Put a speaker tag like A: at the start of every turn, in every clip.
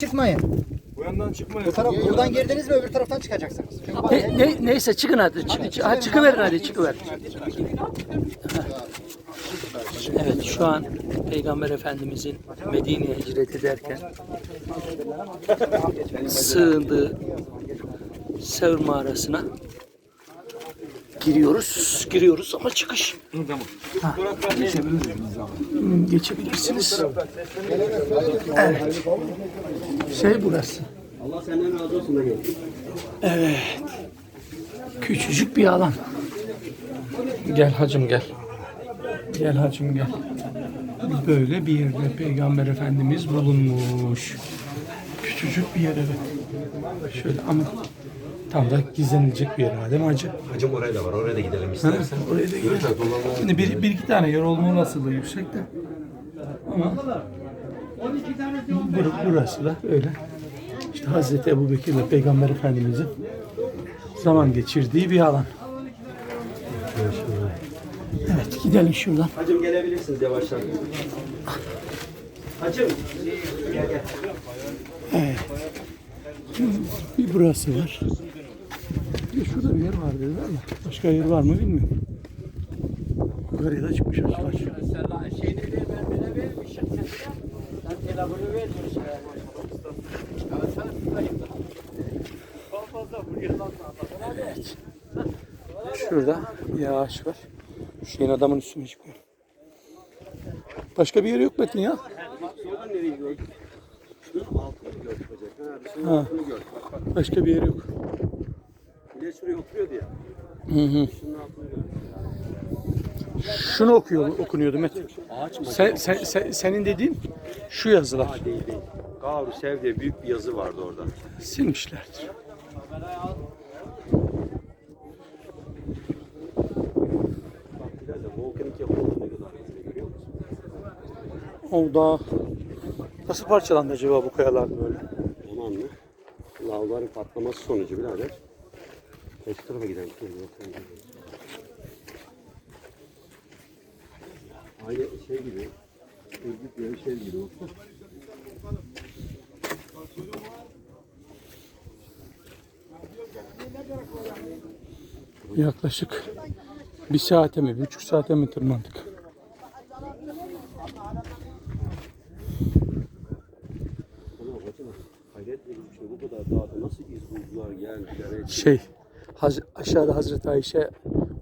A: Çıkmayın.
B: Bu yandan çıkmayın.
A: Bu taraf, buradan girdiniz mi öbür taraftan çıkacaksınız. Çünkü bak,
C: Ne, ne- neyse çıkın hadi. Çık, çık, hadi çıkıverin hadi çıkıver. Evet şu an Peygamber Efendimizin Medine'ye hicret ederken sığındığı Sevr mağarasına giriyoruz. Giriyoruz ama çıkış. Ha. Hmm, Geçebilirsiniz. Evet. Şey burası.
D: Allah senden razı olsun da gel.
C: Evet. Küçücük bir alan. Gel hacım gel. Gel hacım gel. Böyle bir yerde Peygamber Efendimiz bulunmuş. Küçücük bir yer evet. Şöyle ama tam da gizlenilecek bir yer mi hacı?
B: Hacım oraya da var. Oraya da gidelim istersen.
C: oraya da gidelim. Şimdi bir, bir iki tane yer olma olasılığı yüksek de. Ama bur- burası da öyle. İşte Hazreti Ebu Bekir ile Peygamber Efendimizin zaman geçirdiği bir alan. Evet gidelim şuradan.
D: Hacım gelebilirsiniz yavaştan. Hacım. Gel gel.
C: Bir burası var. Bir de şurada bir yer var dediler ama başka yer var mı bilmiyorum. Yukarıya da çıkmış açılar. Evet. Şurada ağaç var. Şeyin adamın üstüne çıkıyor. Başka bir yer yok Metin ya.
D: Ha.
C: Başka bir yer yok.
D: Millet şuraya oturuyordu ya.
C: Hı hı. Şunu okuyor, okunuyordu.
D: Ağaç mı?
C: Sen, sen, sen- senin dediğin şu yazılar.
D: Ha, değil değil. Gavru Sev diye büyük bir yazı vardı orada.
C: Silmişlerdir.
D: Volkanik yapı var. Ne kadar güzel görüyor musun?
C: O da nasıl parçalandı acaba bu kayalar böyle?
D: Aman mı? Lavların patlaması sonucu birader. Eski tarafa gidelim. Aynı şey gibi. Bir şey gibi.
C: Yaklaşık bir saate mi, bir buçuk saate mi tırmandık?
D: Şey.
C: Şey, Haz- aşağıda Hazreti Ayşe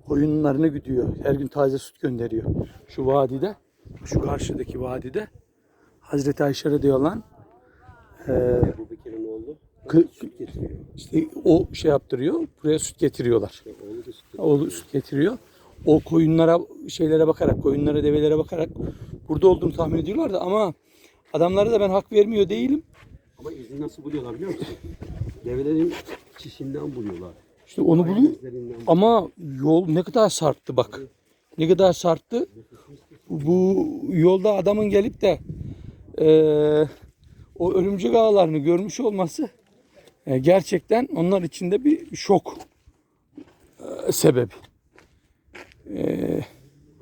C: koyunlarını güdüyor. Her gün taze süt gönderiyor. Şu vadide, şu karşıdaki vadide Hazreti Ayşe radıyallahu anh
D: Ebu Bekir'in oğlu süt getiriyor.
C: işte o şey yaptırıyor. Buraya süt getiriyorlar.
D: İşte oğlu süt getiriyor.
C: Oğlu süt getiriyor. O koyunlara şeylere bakarak, koyunlara, develere bakarak burada olduğunu tahmin ediyorlar da ama adamlara da ben hak vermiyor değilim.
D: Ama izni nasıl buluyorlar biliyor musun? Develerin çişinden buluyorlar.
C: İşte onu buluyor. Ama yol ne kadar sarktı bak. Ne kadar sarktı. Bu yolda adamın gelip de eee, o örümcek ağlarını görmüş olması e, gerçekten onlar için de bir şok e, sebebi.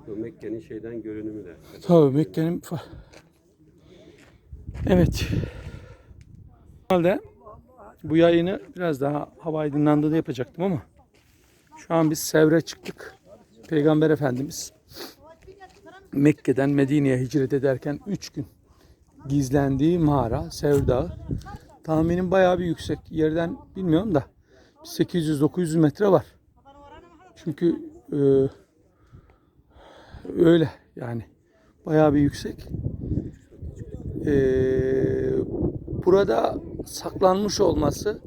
D: Bu Mekke'nin şeyden görünümü de.
C: Tabii Mekke'nin Evet. Normalde bu yayını biraz daha hava aydınlandığında yapacaktım ama şu an biz Sevr'e çıktık. Peygamber Efendimiz Mekke'den Medine'ye hicret ederken 3 gün gizlendiği mağara Sevr Dağı. Tahminim bayağı bir yüksek. Yerden bilmiyorum da 800-900 metre var. Çünkü e, öyle yani bayağı bir yüksek. Ee, burada saklanmış olması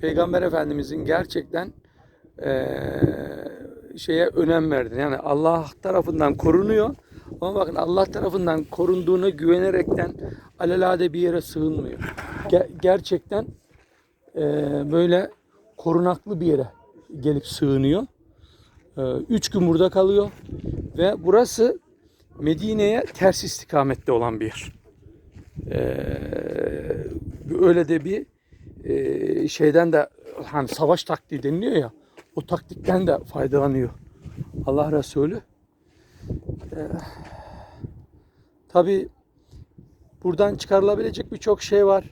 C: Peygamber Efendimizin gerçekten ee, şeye önem verdi. Yani Allah tarafından korunuyor. Ama bakın Allah tarafından korunduğuna güvenerekten alelade bir yere sığınmıyor. Ge- gerçekten ee, böyle korunaklı bir yere gelip sığınıyor. Ee, üç gün burada kalıyor ve burası Medine'ye ters istikamette olan bir yer. Ee, öyle de bir e, şeyden de hani savaş taktiği deniliyor ya o taktikten de faydalanıyor Allah Resulü. Ee, Tabi buradan çıkarılabilecek birçok şey var.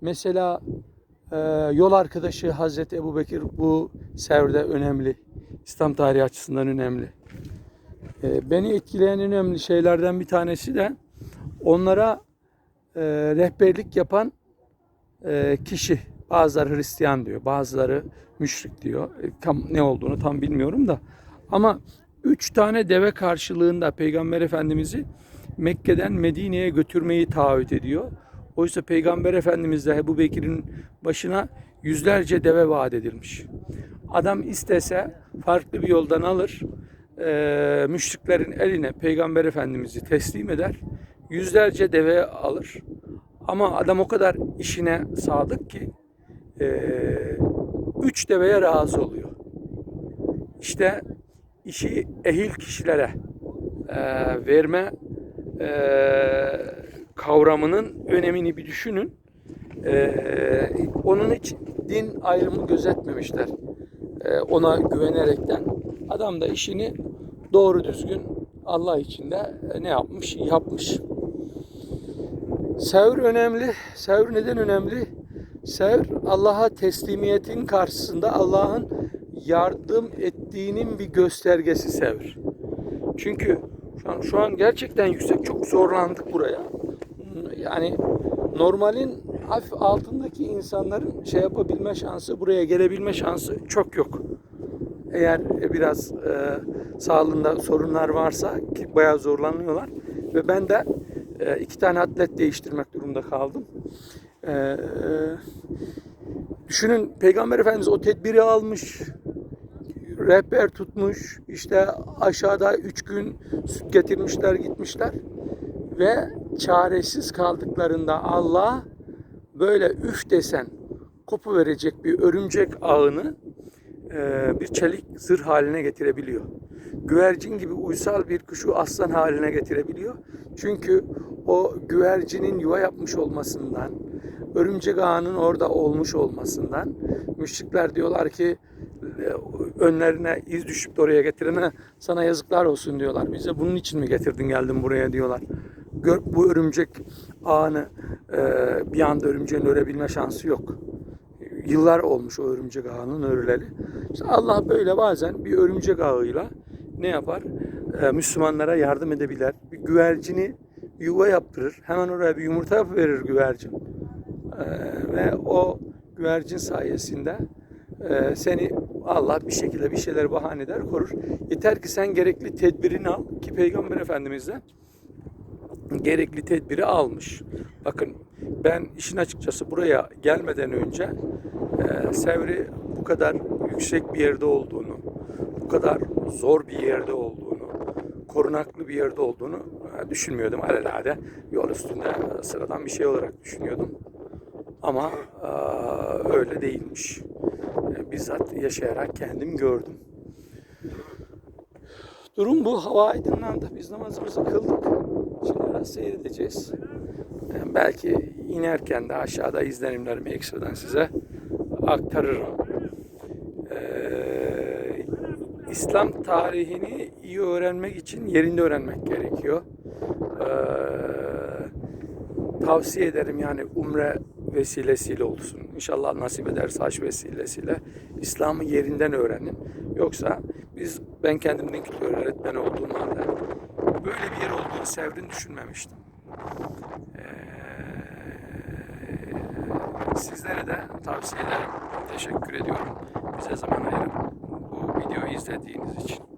C: Mesela e, yol arkadaşı Hazreti Ebu Bekir bu Sevr'de önemli. İslam tarihi açısından önemli. E, beni etkileyen en önemli şeylerden bir tanesi de onlara e, rehberlik yapan e, kişi. Bazıları Hristiyan diyor, bazıları müşrik diyor. E, tam ne olduğunu tam bilmiyorum da. Ama üç tane deve karşılığında Peygamber Efendimiz'i Mekke'den Medine'ye götürmeyi taahhüt ediyor. Oysa Peygamber Efendimiz de Ebu Bekir'in başına yüzlerce deve vaat edilmiş. Adam istese farklı bir yoldan alır, eee, müşriklerin eline Peygamber Efendimiz'i teslim eder, yüzlerce deve alır. Ama adam o kadar işine sadık ki eee, üç deveye razı oluyor. İşte işi ehil kişilere eee, verme eee, kavramının önemini bir düşünün. Eee, onun için din ayrımı gözetmemişler. Eee, ona güvenerekten adam da işini doğru düzgün Allah için de e, ne yapmış? Yapmış. Sevr önemli. Sevr neden önemli? Sevr Allah'a teslimiyetin karşısında Allah'ın yardım ettiğinin bir göstergesi sevr. Çünkü şu an, şu an gerçekten yüksek çok zorlandık buraya. Yani normalin hafif altındaki insanların şey yapabilme şansı, buraya gelebilme şansı çok yok. Eğer biraz e, sağlığında sorunlar varsa ki bayağı zorlanıyorlar ve ben de e, iki tane atlet değiştirmek durumunda kaldım. E, e, düşünün Peygamber Efendimiz o tedbiri almış, rehber tutmuş, işte aşağıda üç gün süt getirmişler gitmişler ve çaresiz kaldıklarında Allah böyle üf desen kopu verecek bir örümcek ağını e, bir çelik zırh haline getirebiliyor. Güvercin gibi uysal bir kuşu aslan haline getirebiliyor. Çünkü o güvercinin yuva yapmış olmasından, örümcek ağının orada olmuş olmasından müşrikler diyorlar ki e, önlerine iz düşüp de oraya getirene sana yazıklar olsun diyorlar. Bize bunun için mi getirdin geldin buraya diyorlar. Gör, bu örümcek ağını e, bir anda örümceğin örebilme şansı yok yıllar olmuş o örümcek ağının örüleri. İşte Allah böyle bazen bir örümcek ağıyla ne yapar? Ee, Müslümanlara yardım edebilir. Bir güvercini yuva yaptırır. Hemen oraya bir yumurta verir güvercin. Ee, ve o güvercin sayesinde e, seni Allah bir şekilde bir şeyler bahane eder korur. Yeter ki sen gerekli tedbirini al ki Peygamber Efendimiz de gerekli tedbiri almış. Bakın ben işin açıkçası buraya gelmeden önce e, Sevri bu kadar yüksek bir yerde olduğunu, bu kadar zor bir yerde olduğunu, korunaklı bir yerde olduğunu e, düşünmüyordum alelade. Yol üstünde sıradan bir şey olarak düşünüyordum. Ama e, öyle değilmiş. E, bizzat yaşayarak kendim gördüm. Durum bu. Hava aydınlandı. Biz namazımızı kıldık. Şimdi biraz seyredeceğiz. Yani belki inerken de aşağıda izlenimlerimi ekstradan size aktarırım. Ee, İslam tarihini iyi öğrenmek için yerinde öğrenmek gerekiyor. Ee, tavsiye ederim yani umre vesilesiyle olsun. İnşallah nasip ederse haç vesilesiyle İslam'ı yerinden öğrenin. Yoksa biz ben kendimden kültür öğretmeni olduğum halde böyle bir yer olduğunu sevdiğini düşünmemiştim. Ee, sizlere de tavsiye ederim. Teşekkür ediyorum. Bize zaman ayırıp bu videoyu izlediğiniz için.